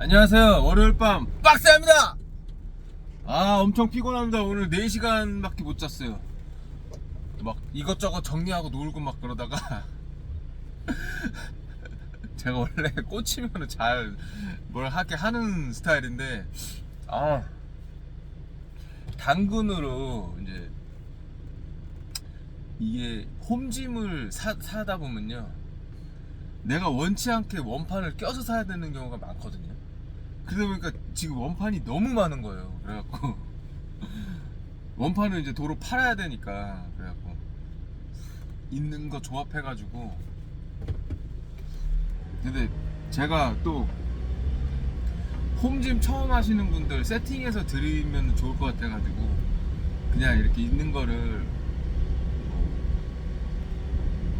안녕하세요. 월요일 밤 빡세합니다. 아 엄청 피곤합니다. 오늘 4시간밖에 못 잤어요. 막 이것저것 정리하고 놀고 막 그러다가 제가 원래 꽂히면 잘 뭘 하게 하는 스타일인데 아 당근으로 이제 이게 홈짐을 사, 사다 보면요 내가 원치 않게 원판을 껴서 사야 되는 경우가 많거든요. 그러다 보니까 지금 원판이 너무 많은 거예요. 그래갖고 원판을 이제 도로 팔아야 되니까 그래갖고 있는 거 조합해가지고. 근데 제가 또 홈짐 처음 하시는 분들 세팅해서 드리면 좋을 것 같아가지고 그냥 이렇게 있는 거를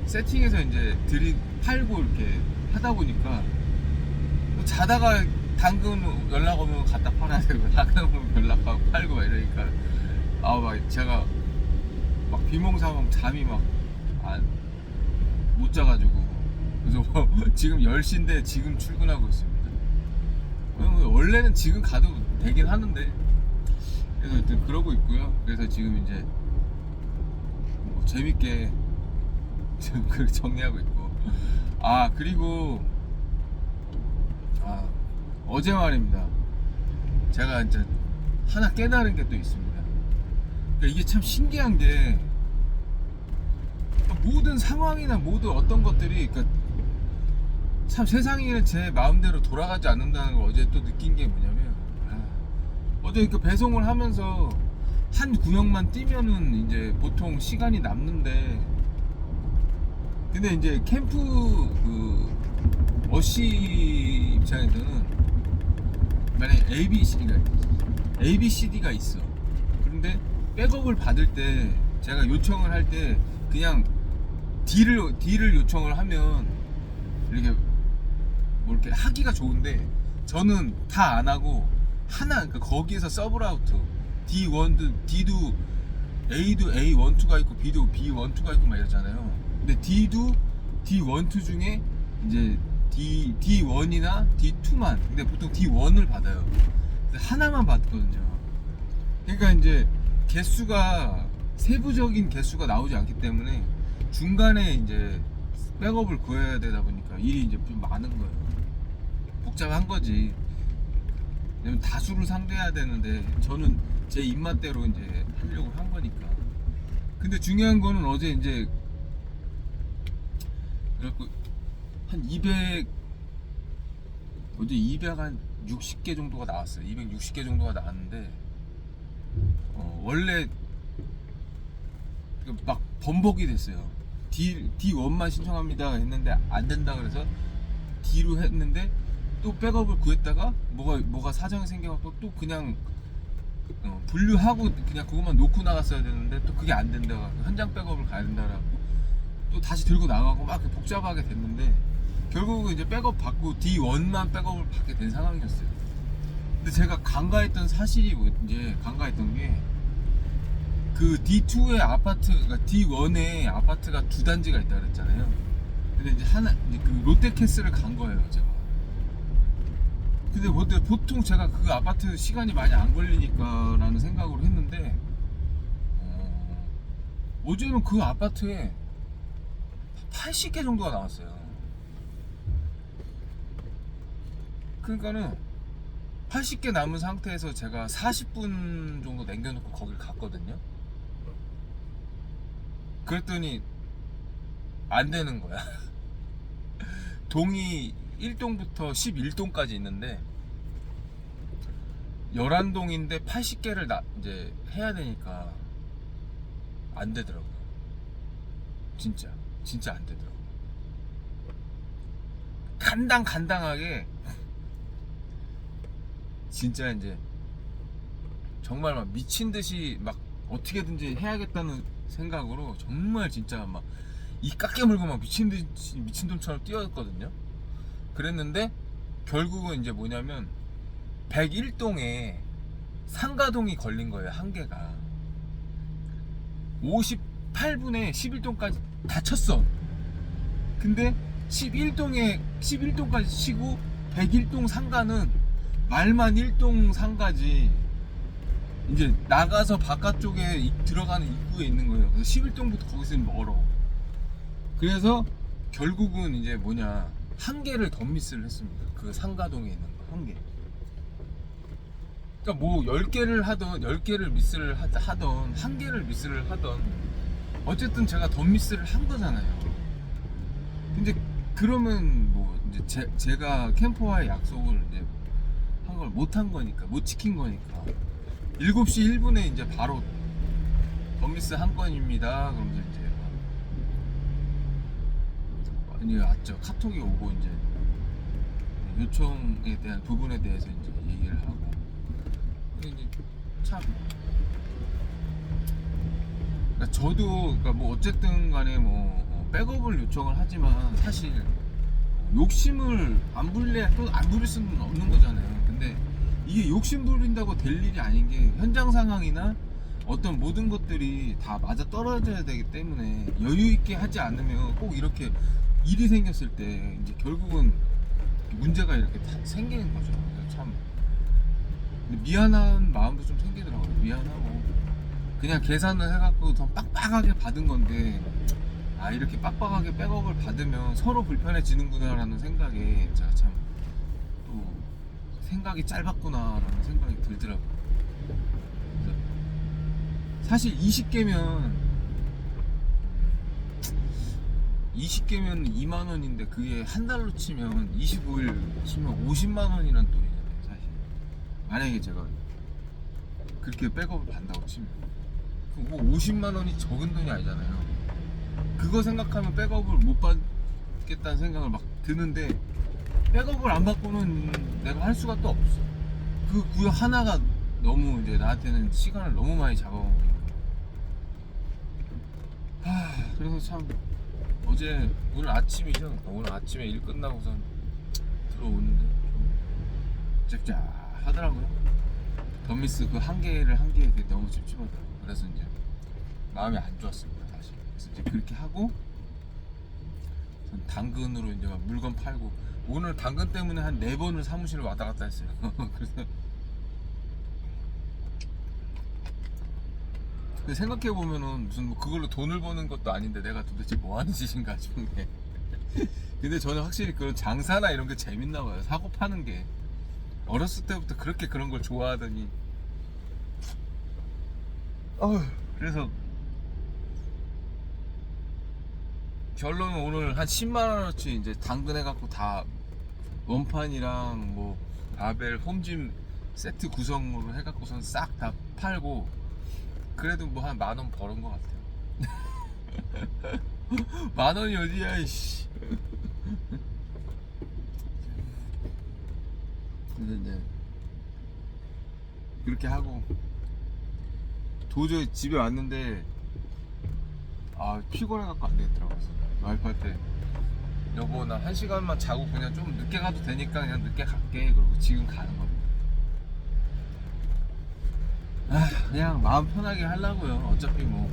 세팅해서 이제 드리 팔고 이렇게 하다 보니까 뭐 자다가 당근 연락 오면 갖다 팔아야 되고 당근 오면 연락하고 팔고 막 이러니까 아 막 제가 막 비몽사몽 잠이 막 못 자가지고 그래서 지금 10시인데 지금 출근하고 있습니다. 어, 원래는 지금 가도 되긴 하는데 그래서 일단 그러고 있고요. 그래서 지금 이제 뭐 재밌게 지금 그렇게 정리하고 있고 아 그리고 아 어제 말입니다. 제가 이제 하나 깨달은 게 또 있습니다. 그러니까 이게 참 신기한 게 모든 상황이나 모든 어떤 것들이 그러니까 참 세상이 제 마음대로 돌아가지 않는다는 걸 어제 또 느낀 게 뭐냐면 아, 어제 그 배송을 하면서 한 구역만 뛰면은 이제 보통 시간이 남는데 근데 이제 캠프 그 어시 입장에서는 만약에 A, B, C, 그러니까 A, B, C, D가 있어 그런데 백업을 받을 때 제가 요청을 할 때 그냥 D를 D를 요청을 하면 이렇게 뭐 이렇게 하기가 좋은데 저는 다 안 하고 하나 그러니까 거기에서 서브라우트 D1도 D도 A도 A12가 있고 B도 B12가 있고 막 이러잖아요. 근데 D도 D12 중에 이제 D D1이나 D2만 근데 보통 D1을 받아요. 하나만 받거든요. 그러니까 이제 개수가 세부적인 개수가 나오지 않기 때문에 중간에 이제 백업을 구해야 되다 보니까 일이 이제 좀 많은 거예요. 복잡한 거지. 왜냐면 다수를 상대해야 되는데 저는 제 입맛대로 이제 하려고 한 거니까. 근데 중요한 거는 어제 이제 그래갖고 한 200, 어제 200한 60개 정도가 나왔어요. 260개 정도가 나왔는데 어, 원래 그막 번복이 됐어요. D D1만 신청합니다 했는데 안 된다 그래서 D로 했는데 또 백업을 구했다가 뭐가 뭐가 사정이 생겨갖고 또 그냥 어, 분류하고 그냥 그것만 놓고 나갔어야 되는데 또 그게 안 된다 현장 백업을 가야 된다라고 또 다시 들고 나가고 막 복잡하게 됐는데 결국은 이제 백업 받고 D1만 백업을 받게 된 상황이었어요. 근데 제가 간과했던 사실이 뭐 이제 간과했던 게 그 D2의 아파트, 그러니까 D1에 아파트가 두 단지가 있다 그랬잖아요. 근데 이제 하나, 이제 그 롯데캐슬을 간 거예요, 제가. 근데 뭐- 보통 제가 그 아파트 시간이 많이 안 걸리니까라는 생각으로 했는데, 어, 어제는 그 아파트에 80개 정도가 나왔어요. 그러니까는 80개 남은 상태에서 제가 40분 정도 남겨놓고 거길 갔거든요. 그랬더니 안 되는 거야. 동이 1동부터 11동까지 있는데 11동인데 80개를 나, 이제 해야 되니까 안 되더라고요. 진짜. 진짜 안 되더라고요. 간당 간당하게 진짜 이제 정말 막 미친 듯이 막 어떻게든지 해야겠다는 생각으로 정말 진짜 막 이 깎게 물고 막 미친 듯이 미친 놈처럼 뛰었거든요. 그랬는데 결국은 이제 뭐냐면 101동에 상가동이 걸린 거예요 한 개가 58분에 11동까지 다 쳤어. 근데 11동에 11동까지 치고 101동 상가는 말만 일동 상가지 이제 나가서 바깥쪽에 이- 들어가는 입구에 있는 거예요. 그래서 11동부터 거기서 멀어. 그래서 결국은 이제 뭐냐 한 개를 덤미스를 했습니다. 그 상가동에 있는 거 한 개. 그러니까 뭐 10개를 하던 10개를 미스를 하- 하던 한 개를 미스를 하던 어쨌든 제가 덤미스를 한 거잖아요. 근데 그러면 뭐 이제 제, 제 가 캠퍼와의 약속을 이제 한 걸 못 한 거니까 못 지킨 거니까 7시 1분에 이제 바로 덤미스 한 건입니다. 그러면서 이제 막 이제 왔죠. 카톡이 오고 이제 요청에 대한 부분에 대해서 이제 얘기를 하고 근데 이제 참 그러니까 저도 그러니까 뭐 어쨌든 간에 뭐 어, 백업을 요청을 하지만 사실 욕심을 안 부릴래 또 안 부릴 수는 없는 거잖아요. 근데 이게 욕심 부린다고 될 일이 아닌 게 현장 상황이나 어떤 모든 것들이 다 맞아 떨어져야 되기 때문에 여유 있게 하지 않으면 꼭 이렇게 일이 생겼을 때 이제 결국은 문제가 이렇게 다 생기는 거죠. 참 미안한 마음도 좀 생기더라고요. 미안하고 그냥 계산을 해갖고 더 빡빡하게 받은 건데 아 이렇게 빡빡하게 백업을 받으면 서로 불편해지는구나라는 생각에 제가 참 또 생각이 짧았구나라는 생각이 들더라고요. 사실 20개면 20개면 2만 원인데 그게 한 달로 치면 25일 치면 50만 원이란 돈이잖아요, 사실. 만약에 제가 그렇게 백업을 받는다고 치면 그 뭐 50만 원이 적은 돈이 아니잖아요. 그거 생각하면 백업을 못 받겠다는 생각을 막 드는데 백업을 안 받고는 내가 할 수가 또 없어. 그 구역 하나가 너무 이제 나한테는 시간을 너무 많이 잡아먹으니까. 하, 그래서 참 어제 오늘 아침이죠. 오늘 아침에 일 끝나고선 들어오는데 좀 찝찝하더라고요. 덤미스 그 한 개를 한 개에 너무 찝찝하더라고요. 그래서 이제 마음이 안 좋았습니다. 다시. 그래서 이제 그렇게 하고 전 당근으로 이제 막 물건 팔고 오늘 당근 때문에 한 네 번을 사무실을 왔다 갔다 했어요. 그래서 생각해 보면은 무슨 뭐 그걸로 돈을 버는 것도 아닌데 내가 도대체 뭐 하는 짓인가 싶은 게. 근데 저는 확실히 그런 장사나 이런 게 재밌나 봐요. 사고 파는 게. 어렸을 때부터 그렇게 그런 걸 좋아하더니. 그래서 결론은 오늘 한 10만 원어치 이제 당근해 갖고 다 원판이랑 뭐 라벨 홈짐 세트 구성으로 해 갖고선 싹 다 팔고 그래도 뭐 한 만 원 벌은 것 같아요. 만 원이 어디야, 이씨. 근데 이제 그렇게 하고 도저히 집에 왔는데 아 피곤해갖고 안 되겠더라고. 그래서 와이프한테 여보 나 한 시간만 자고 그냥 좀 늦게 가도 되니까 그냥 늦게 갈게. 그러고 지금 가는 겁니다. 아, 그냥 마음 편하게 하려고요. 어차피 뭐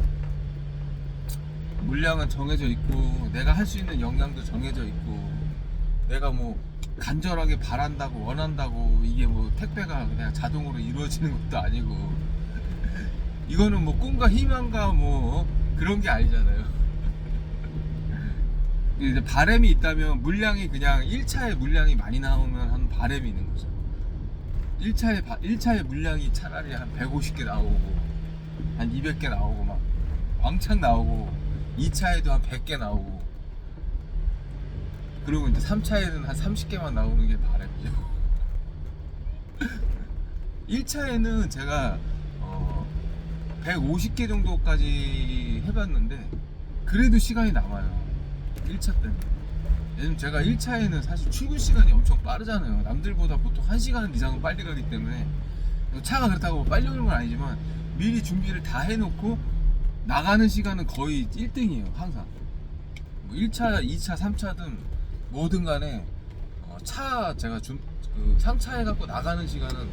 물량은 정해져 있고 내가 할 수 있는 역량도 정해져 있고 내가 뭐 간절하게 바란다고 원한다고 이게 뭐 택배가 그냥 자동으로 이루어지는 것도 아니고 이거는 뭐 꿈과 희망과 뭐 그런 게 아니잖아요. 이제 바램이 있다면 물량이 그냥 1차에 물량이 많이 나오면 한 바램이 있는 거죠. 1차에 1차에 물량이 차라리 한 150개 나오고 한 200개 나오고 막 왕창 나오고 2차에도 한 100개 나오고 그리고 이제 3차에는 한 30개만 나오는 게 바람이죠. 1차에는 제가 어 150개 정도까지 해봤는데 그래도 시간이 남아요. 1차 때는. 왜냐면 제가 1차에는 사실 출근 시간이 엄청 빠르잖아요. 남들보다 보통 1시간 이상은 빨리 가기 때문에 차가 그렇다고 빨리 오는 건 아니지만 미리 준비를 다 해놓고 나가는 시간은 거의 1등이에요. 항상. 뭐 1차, 2차, 3차든 뭐든 간에 어, 차 제가 준, 그 상차해 갖고 나가는 시간은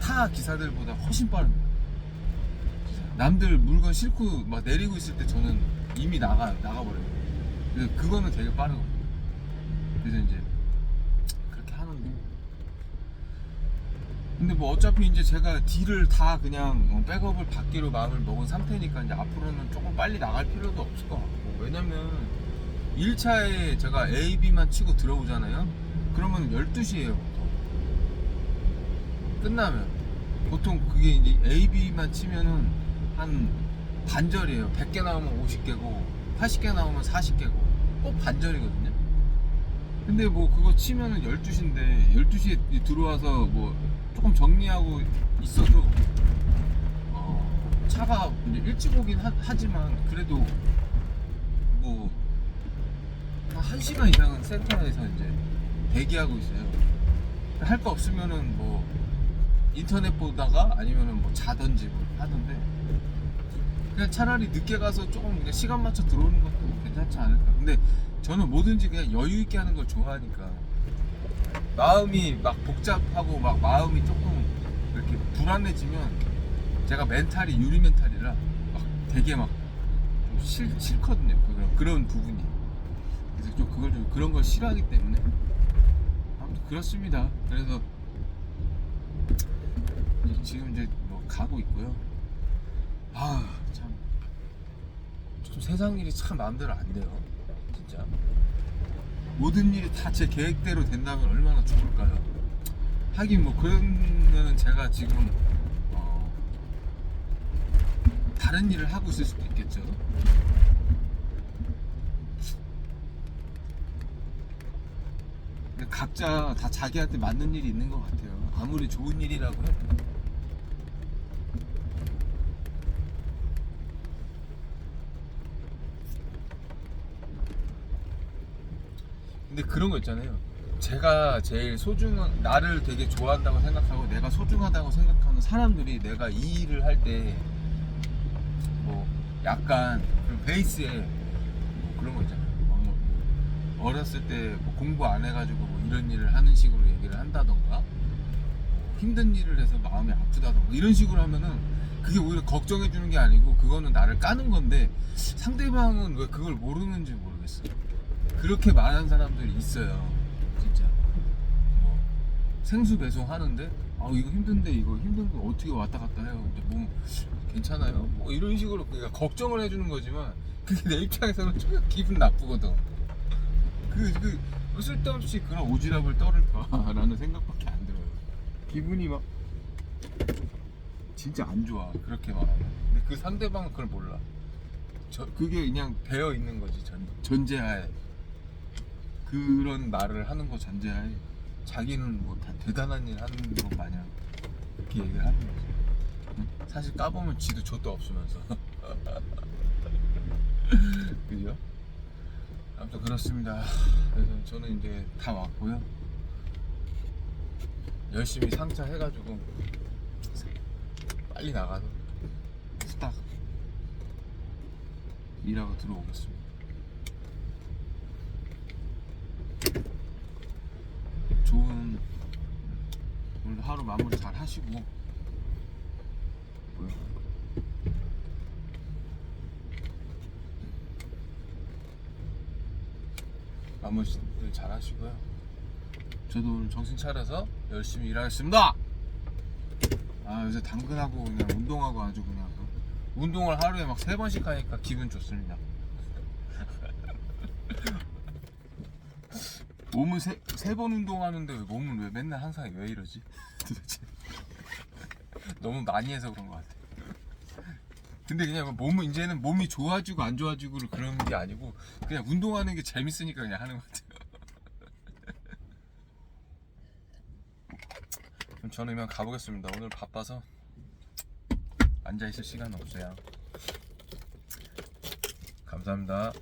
타 기사들보다 훨씬 빠릅니다. 남들 물건 싣고 막 내리고 있을 때 저는 이미 나가 나가버려요. 그래서 그거는 되게 빠르거든요. 그래서 이제 그렇게 하는데. 근데 뭐 어차피 이제 제가 딜을 다 그냥 어, 백업을 받기로 마음을 먹은 상태니까 이제 앞으로는 조금 빨리 나갈 필요도 없을 것 같고. 왜냐면 1차에 제가 A, B만 치고 들어오잖아요. 그러면 12시에요 끝나면. 보통 그게 이제 A, B만 치면은 한 반절이에요. 100개 나오면 50개고 80개 나오면 40개고. 꼭 반절이거든요. 근데 뭐 그거 치면은 12시인데 12시에 들어와서 뭐 조금 정리하고 있어도 어, 차가 일찍 오긴 하, 지만 그래도 뭐 한 1시간 이상은 센터에서 이제 대기하고 있어요. 할 거 없으면은 뭐 인터넷 보다가 아니면은 뭐 자던지 뭐 하던데 그냥 차라리 늦게 가서 조금 그냥 시간 맞춰 들어오는 것도 괜찮지 않을까. 근데 저는 뭐든지 그냥 여유 있게 하는 걸 좋아하니까 마음이 막 복잡하고 막 마음이 조금 이렇게 불안해지면 제가 멘탈이 유리 멘탈이라 막 되게 막 좀 싫, 싫거든요. 그런, 그런 부분이. 그래서 좀 그걸 좀 그런 걸 싫어하기 때문에 아무튼 그렇습니다. 그래서 지금 이제 뭐 가고 있고요. 아 참. 좀 세상 일이 참 마음대로 안 돼요. 진짜. 모든 일이 다 제 계획대로 된다면 얼마나 좋을까요? 하긴 뭐 그러면은 제가 지금 어, 다른 일을 하고 있을 수도 있겠죠. 각자 다 자기한테 맞는 일이 있는 것 같아요. 아무리 좋은 일이라고 해도. 근데 그런 거 있잖아요. 제가 제일 소중한 나를 되게 좋아한다고 생각하고 내가 소중하다고 생각하는 사람들이 내가 이 일을 할 때 뭐 약간 그 베이스에 뭐 그런 거 있잖아요. 어, 어렸을 때뭐 공부 안 해가지고 뭐 이런 일을 하는 식으로 얘기를 한다던가 뭐 힘든 일을 해서 마음이 아프다던가 뭐 이런 식으로 하면은 그게 오히려 걱정해 주는 게 아니고 그거는 나를 까는 건데 상대방은 왜 그걸 모르는지 모르겠어요. 그렇게 말하는 사람들이 있어요. 진짜. 뭐 생수 배송 하는데 아 이거 힘든데 이거 힘든 거 어떻게 왔다 갔다 해요. 근데 뭐 괜찮아요. 뭐 이런 식으로 그러니까 걱정을 해주는 거지만 그게 내 입장에서는 좀 기분 나쁘거든. 그, 그 쓸데없이 그런 오지랖을 떨을까라는 생각밖에 안 들어요. 기분이 막 진짜 안 좋아 그렇게 말하면. 근데 그 상대방은 그걸 몰라. 저 그게 그냥 배어 있는 거지 전, 전제하에. 그런 말을 하는 거 전제하에 자기는 뭐 다 대단한 일 하는 것 마냥 그렇게 얘기를 하는 거지. 응? 사실 까보면 지도 좆도 없으면서. 그죠? 아무튼 그렇습니다. 그래서 저는 이제 다 왔고요. 열심히 상차 해가지고 빨리 나가서 후딱 일하고 들어오겠습니다. 좋은 오늘 하루 마무리 잘 하시고 뭐야? 마무리를 잘 하시고요. 저도 오늘 정신 차려서 열심히 일하겠습니다. 아 요새 당근하고 그냥 운동하고 아주 그냥 운동을 하루에 막 세 번씩 하니까 기분 좋습니다. 몸은 세세번 운동하는데 왜 몸은 왜 맨날 항상 왜 이러지? 도대체 너무 많이 해서 그런 것 같아. 근데 그냥 몸은 이제는 몸이 좋아지고 안 좋아지고 그런 게 아니고 그냥 운동하는 게 재밌으니까 그냥 하는 것 같아요. 그럼 저는 이만 가보겠습니다. 오늘 바빠서 앉아 있을 시간 없어요. 감사합니다.